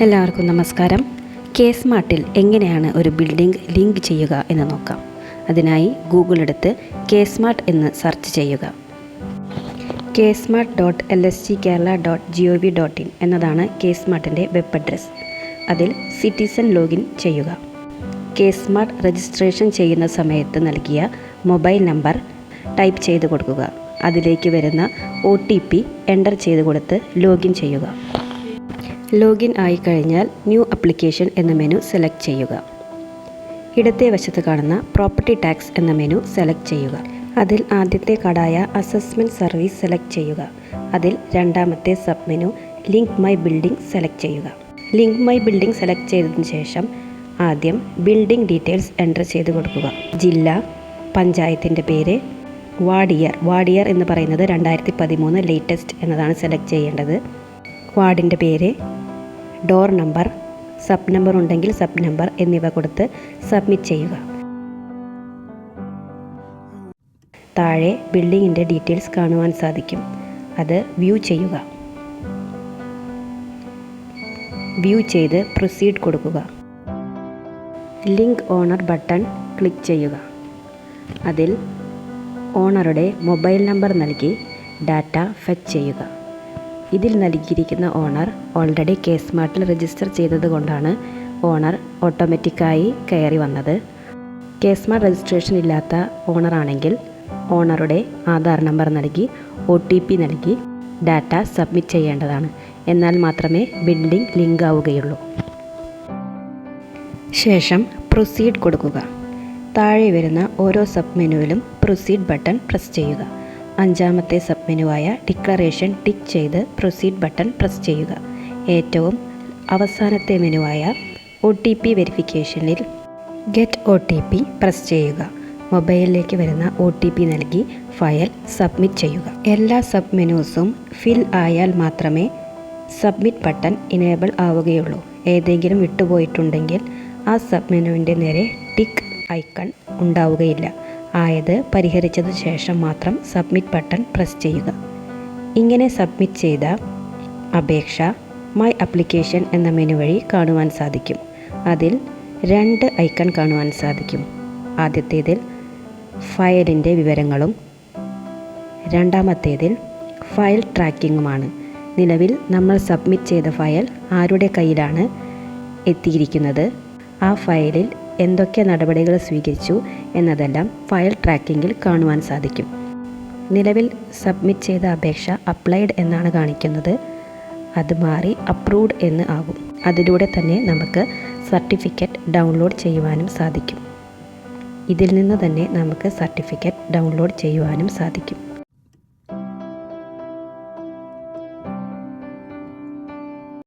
എല്ലാവർക്കും നമസ്കാരം. കെ സ്മാർട്ടിൽ എങ്ങനെയാണ് ഒരു ബിൽഡിംഗ് ലിങ്ക് ചെയ്യുക എന്ന് നോക്കാം. അതിനായി ഗൂഗിൾ എടുത്ത് കെ സ്മാർട്ട് എന്ന് സെർച്ച് ചെയ്യുക. K smart dot L S G Kerala dot G O V dot in എന്നതാണ് കെ സ്മാർട്ടിന്റെ വെബ് അഡ്രസ് അതിൽ സിറ്റിസൺ ലോഗിൻ ചെയ്യുക. കെ സ്മാർട്ട് രജിസ്ട്രേഷൻ ചെയ്യുന്ന സമയത്ത് നൽകിയ മൊബൈൽ നമ്പർ ടൈപ്പ് ചെയ്ത് കൊടുക്കുക. അതിലേക്ക് വരുന്ന ഒ ടി പി എന്റർ ചെയ്ത് കൊടുത്ത് ലോഗിൻ ചെയ്യുക. ലോഗിൻ ആയി കഴിഞ്ഞാൽ ന്യൂ അപ്ലിക്കേഷൻ എന്ന മെനു സെലക്ട് ചെയ്യുക. ഇടത്തെ വശത്ത് കാണുന്ന പ്രോപ്പർട്ടി ടാക്സ് എന്ന മെനു സെലക്ട് ചെയ്യുക. അതിൽ ആദ്യത്തെ കാർഡായ അസസ്മെന്റ് സർവീസ് സെലക്ട് ചെയ്യുക. അതിൽ രണ്ടാമത്തെ sub menu link my building select ചെയ്യുക. ലിങ്ക് മൈ ബിൽഡിംഗ് സെലക്ട് ചെയ്തതിന് ശേഷം ആദ്യം ബിൽഡിംഗ് ഡീറ്റെയിൽസ് എന്റർ ചെയ്ത് കൊടുക്കുക. ജില്ല പഞ്ചായത്തിന്റെ പേര് വാഡിയർ വാഡിയർ എന്ന് പറയുന്നത് രണ്ടായിരത്തി പതിമൂന്ന് ലേറ്റസ്റ്റ് എന്നതാണ് സെലക്ട് ചെയ്യേണ്ടത്. വാർഡിന്റെ പേര് ഡോർ നമ്പർ സബ് നമ്പർ ഉണ്ടെങ്കിൽ സബ് നമ്പർ എന്നിവ കൊടുത്ത് സബ്മിറ്റ് ചെയ്യുക. താഴെ ബിൽഡിങ്ങിന്റെ ഡീറ്റെയിൽസ് കാണുവാൻ സാധിക്കും. അത് വ്യൂ ചെയ്യുക. വ്യൂ ചെയ്ത് പ്രൊസീഡ് കൊടുക്കുക. ലിങ്ക് ഓണർ ബട്ടൺ ക്ലിക്ക് ചെയ്യുക. അതിൽ ഓണറുടെ മൊബൈൽ നമ്പർ നൽകി ഡാറ്റ ഫെച്ച് ചെയ്യുക. ഇതിൽ നൽകിയിരിക്കുന്ന ഓണർ ഓൾറെഡി കെ സ്മാർട്ടിൽ രജിസ്റ്റർ ചെയ്തതുകൊണ്ടാണ് ഓണർ ഓട്ടോമാറ്റിക്കായി കയറി വന്നത്. കെ സ്മാർട്ട് രജിസ്ട്രേഷൻ ഇല്ലാത്ത ഓണറാണെങ്കിൽ ഓണറുടെ ആധാർ നമ്പർ നൽകി ഒ ടി പി നൽകി ഡാറ്റ സബ്മിറ്റ് ചെയ്യേണ്ടതാണ്. എന്നാൽ മാത്രമേ ബിൽഡിംഗ് ലിങ്ക് ആവുകയുള്ളൂ ശേഷം പ്രൊസീഡ് കൊടുക്കുക. താഴെ വരുന്ന ഓരോ സബ് മെനുവിലും പ്രൊസീഡ് ബട്ടൺ പ്രസ് ചെയ്യുക. അഞ്ചാമത്തെ സബ്മെനുവായ ഡിക്ലറേഷൻ ടിക്ക് ചെയ്ത് പ്രൊസീഡ് ബട്ടൺ പ്രസ് ചെയ്യുക. ഏറ്റവും അവസാനത്തെ മെനുവായ O T P വെരിഫിക്കേഷനിൽ get O T P press ചെയ്യുക. മൊബൈലിലേക്ക് വരുന്ന ഒ ടി പി നൽകി ഫയൽ സബ്മിറ്റ് ചെയ്യുക. എല്ലാ സബ് മെനൂസും ഫിൽ ആയാൽ മാത്രമേ സബ്മിറ്റ് ബട്ടൺ ഇനേബിൾ ആവുകയുള്ളൂ. ഏതെങ്കിലും വിട്ടുപോയിട്ടുണ്ടെങ്കിൽ ആ സബ് മെനുവിന്റെ നേരെ ടിക്ക് ഐക്കൺ ഉണ്ടാവുകയില്ല. ആയത് പരിഹരിച്ചതു ശേഷം മാത്രം സബ്മിറ്റ് ബട്ടൺ പ്രസ് ചെയ്യുക. ഇങ്ങനെ സബ്മിറ്റ് ചെയ്ത അപേക്ഷ മൈ അപ്ലിക്കേഷൻ എന്ന മെനു വഴി കാണുവാൻ സാധിക്കും. അതിൽ രണ്ട് ഐക്കൺ കാണുവാൻ സാധിക്കും. ആദ്യത്തേതിൽ ഫയലിന്റെ വിവരങ്ങളും രണ്ടാമത്തേതിൽ ഫയൽ ട്രാക്കിങ്ങുമാണ്. നിലവിൽ നമ്മൾ സബ്മിറ്റ് ചെയ്ത ഫയൽ ആരുടെ കയ്യിലാണ് എത്തിയിരിക്കുന്നത്? ആ ഫയലിൽ എന്തൊക്കെ നടപടികൾ സ്വീകരിച്ചു എന്നതെല്ലാം ഫയൽ ട്രാക്കിങ്ങിൽ കാണുവാൻ സാധിക്കും. നിലവിൽ സബ്മിറ്റ് ചെയ്ത അപേക്ഷ അപ്ലൈഡ് എന്നാണ് കാണിക്കുന്നത്. അത് മാറി അപ്രൂവ്ഡ് എന്ന് ആകും. അതിലൂടെ തന്നെ നമുക്ക് സർട്ടിഫിക്കറ്റ് ഡൗൺലോഡ് ചെയ്യുവാനും സാധിക്കും. ഇതിൽ നിന്ന് തന്നെ നമുക്ക് സർട്ടിഫിക്കറ്റ് ഡൗൺലോഡ് ചെയ്യുവാനും സാധിക്കും.